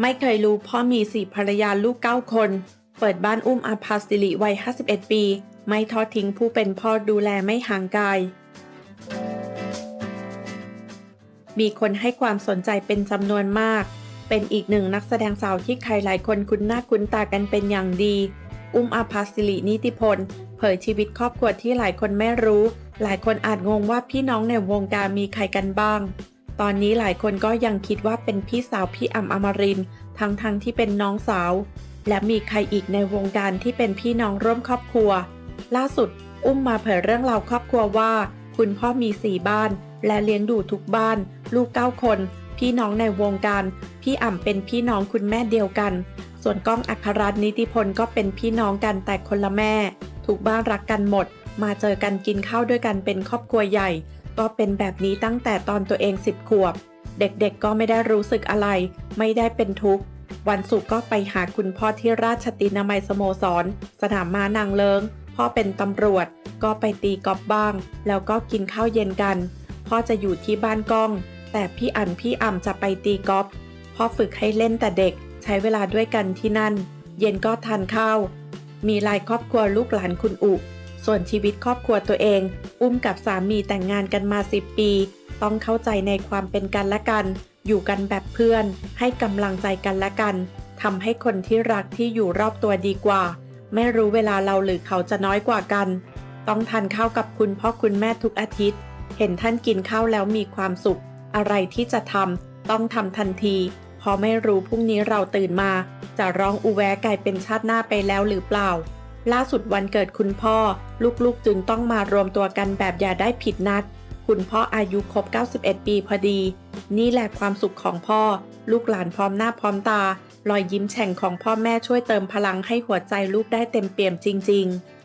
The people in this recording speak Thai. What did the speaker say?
ไม่เคยรู้พ่อมีสี่ภรรยาลูกเก้าคน เปิดบ้านอุ้มอาภาสิริวัย 51 ปี ไม่ทอดทิ้งผู้เป็นพ่อดูแลไม่ห่างกาย มีคนให้ความสนใจเป็นจำนวนมาก เป็นอีกหนึ่งนักแสดงสาวที่ใครหลายคนคุ้นหน้าคุ้นตากันเป็นอย่างดี อุ้มอาภาสิรินิติพลเผยชีวิตครอบครัวที่หลายคนไม่รู้ หลายคนอาจงงว่าพี่น้องในวงการมีใครกันบ้าง ตอนนี้หลายคนก็ยังคิดว่าเป็นพี่สาวพี่อ่ำอมรินทั้งทั้งๆที่เป็นน้องสาว และมีใครอีกในวงการที่เป็นพี่น้องร่วมครอบครัว ล่าสุด อุ้มมาเผยเรื่องราวครอบครัวว่า คุณพ่อมีสี่บ้าน และเลี้ยงดูทุกบ้าน ลูกเก้าคน พี่น้องในวงการ พี่อ่ำเป็นพี่น้องคุณแม่เดียวกัน ส่วนก้องอัครรัตน์นิติพลก็เป็นพี่น้องกันแต่คนละแม่ทุกบ้านรักกันหมด มาเจอกันกินข้าวด้วยกันเป็นครอบครัวใหญ่ ก็เป็นแบบนี้ตั้งแต่ตอนตัวเองสิบขวบ เด็กๆก็ไม่ได้รู้สึกอะไร ไม่ได้เป็นทุกข์ วันศุกร์ก็ไปหาคุณพ่อที่ราชตินามัยสโมสร สนามม้านางเลิงพ่อเป็นตำรวจ ก็ไปตีกอล์ฟบ้าง แล้วก็กินข้าวเย็นกัน พ่อจะอยู่ที่บ้านก้อง แต่พี่อันพี่อ่ำจะไปตีกอล์ฟพ่อฝึกให้เล่นแต่เด็ก ใช้เวลาด้วยกันที่นั่น เย็นก็ทานข้าว มีลายครอบครัวลูกหลานคุณอุ ส่วนชีวิตครอบครัวตัวเอง อุ้มกับสามีแต่งงานกันมา 10 ปี ต้องเข้าใจในความเป็นกันและกัน อยู่กันแบบเพื่อน ให้กำลังใจกันและกันทำให้คนที่รักที่อยู่รอบตัวดีกว่า ไม่รู้เวลาเราหรือเขาจะน้อยกว่ากัน ต้องทานข้าวกับคุณพ่อคุณแม่ทุกอาทิตย์ เห็นท่านกินข้าวแล้วมีความสุข อะไรที่จะทำต้องทำทันที เพราะไม่รู้พรุ่งนี้เราตื่นมา จะร้องอุแวะกลายเป็นชาติหน้าไปแล้วหรือเปล่า ล่าสุดวันเกิดคุณพ่อ ลูกๆจึงต้องมารวมตัวกันแบบอย่าได้ผิดนัด คุณพ่ออายุครบ 91 ปีพอดี นี่แหละความสุขของพ่อ ลูกหลานพร้อมหน้าพร้อมตา รอยยิ้มแฉ่งของพ่อแม่ช่วยเติมพลังให้หัวใจลูกได้เต็มเปี่ยมจริง ๆ